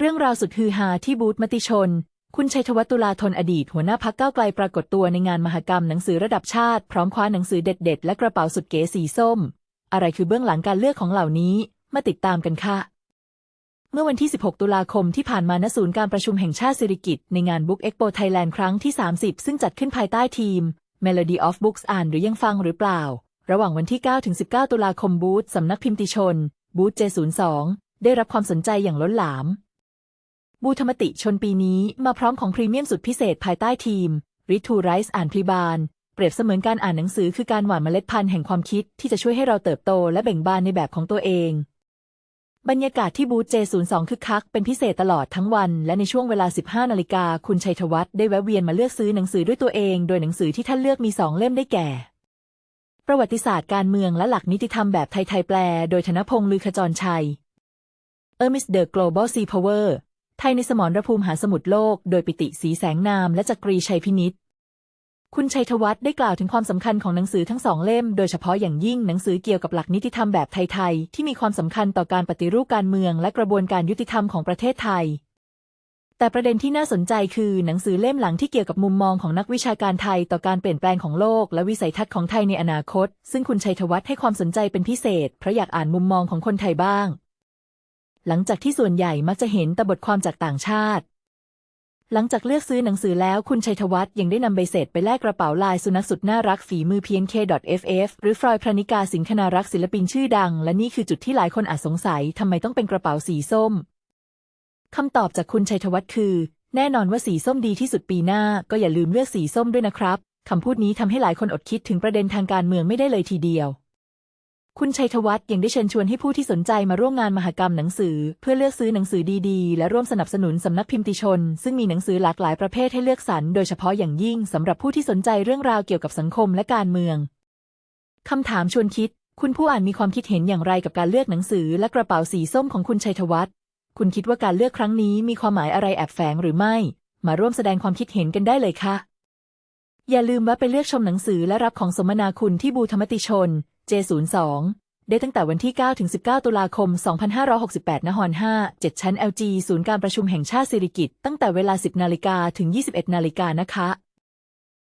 เรื่องราวสุดฮือฮาที่บูธมติชน คุณชัยธวัตุลาธนอดีตหัวหน้าพักเก้าไกลปรากฏตัวในงานมหกรรมหนังสือระดับชาติ พร้อมคว้าหนังสือเด็ด ๆ และกระเป๋าสุดเก๋สีส้ม อะไรคือเบื้องหลังการเลือกของเหล่านี้ มาติดตามกันค่ะ เมื่อวันที่ 16 ตุลาคมที่ผ่านมาณศูนย์การประชุมแห่งชาติสิริกิตในงาน Book Expo Thailand ครั้งที่ 30 ซึ่งจัดขึ้นภายใต้ทีม Melody of Books อ่านหรือยังฟังหรือเปล่า ระหว่างวันที่9ถึง19 ตุลาคมบูธสำนักพิมพ์ติชน บูธ J02 ได้รับความสนใจอย่างล้นหลาม บูธรรมติชนปีนี้มาพร้อมของพรีเมียมสุดพิเศษภายใต้ทีม Read to Rise อ่านพลีบานเปรียบเสมือนการอ่านหนังสือคือการหว่านเมล็ดพันธุ์แห่งความคิดที่จะช่วยให้เราเติบโตและเบ่งบานในแบบของตัวเอง บรรยากาศที่บูธ J02 คึกคักเป็นพิเศษตลอดทั้งวัน และในช่วงเวลา 15 นาฬิกาคุณชัยธวัฒน์ได้แวะเวียนมาเลือกซื้อหนังสือด้วยตัวเอง โดยหนังสือที่ท่านเลือกมีสองเล่มได้แก่ ประวัติศาสตร์การเมืองและหลักนิติธรรมแบบไทยๆแปล โดยธนพงษ์ลือขจรชัย e r m i s the Global Sea Power ไทยในสมรภูมิหาสมุทรโลก โดยปิติสีแสงนาม และจักรีชัยพินิษคุณชัยธวัฒน์ได้กล่าวถึงความสำคัญของหนังสือทั้งสองเล่ม โดยเฉพาะอย่างยิ่งหนังสือเกี่ยวกับหลักนิติธรรมแบบไทยๆ ที่มีความสำคัญต่อการปฏิรูปการเมือง และกระบวนการยุติธรรมของประเทศไทย แต่ประเด็นที่น่าสนใจคือหนังสือเล่มหลังที่เกี่ยวกับมุมมองของนักวิชาการไทยต่อการเปลี่ยนแปลงของโลก และวิสัยทัศน์ของไทยในอนาคต ซึ่งคุณชัยธวัฒน์ให้ความสนใจเป็นพิเศษเพราะอยากอ่านมุมมองของคนไทยบ้าง หลังจากที่ส่วนใหญ่มักจะเห็นแต่บทความจากต่างชาติ หลังจากเลือกซื้อหนังสือแล้วคุณชัยธวัฒน์ยังได้นำใบเสร็จไปแลกกระเป๋าลายสุนัขสุดน่ารักฝีมือเพียน K.ff หรือฟรอยพรนิกาสิงคณารักศิลปินชื่อดัง และนี่คือจุดที่หลายคนอาจสงสัยทำไมต้องเป็นกระเป๋าสีส้มคำตอบจากคุณชัยธวัฒน์คือ แน่นอนว่าสีส้มดีที่สุดปีหน้า ก็อย่าลืมเลือกสีส้มด้วยนะครับคำพูดนี้ทำให้หลายคนอดคิดถึงประเด็นทางการเมืองไม่ได้เลยทีเดียว คุณชัยธวัฒน์ยังได้เชิญชวนให้ผู้ที่สนใจมาร่วมงานมหกรรมหนังสือ เพื่อเลือกซื้อหนังสือดีๆ และร่วมสนับสนุนสำนักพิมพ์ติชน ซึ่งมีหนังสือหลากหลายประเภทให้เลือกสรรโดยเฉพาะอย่างยิ่งสำหรับผู้ที่สนใจเรื่องราวเกี่ยวกับสังคมและการเมืองคำถามชวนคิด คุณผู้อ่านมีความคิดเห็นอย่างไรกับการเลือกหนังสือ และกระเป๋าสีส้มของคุณชัยธวัฒน์คุณคิดว่าการเลือกครั้งนี้มีความหมายอะไรแอบแฝงหรือไม่ มาร่วมแสดงความคิดเห็นกันได้เลยค่ะอย่าลืมแวะไปเลือกชมหนังสือและรับของสมนาคุณที่บูธมติชน J02 ได้ตั้งแต่วันที่ 9 ถึง 19 ตุลาคม 2568นหร5 7 ชั้น LG ศูนย์การประชุมแห่งชาติสิริกิติ์ตั้งแต่เวลา 10 นาฬิกาถึง 21 นาฬิกานะคะ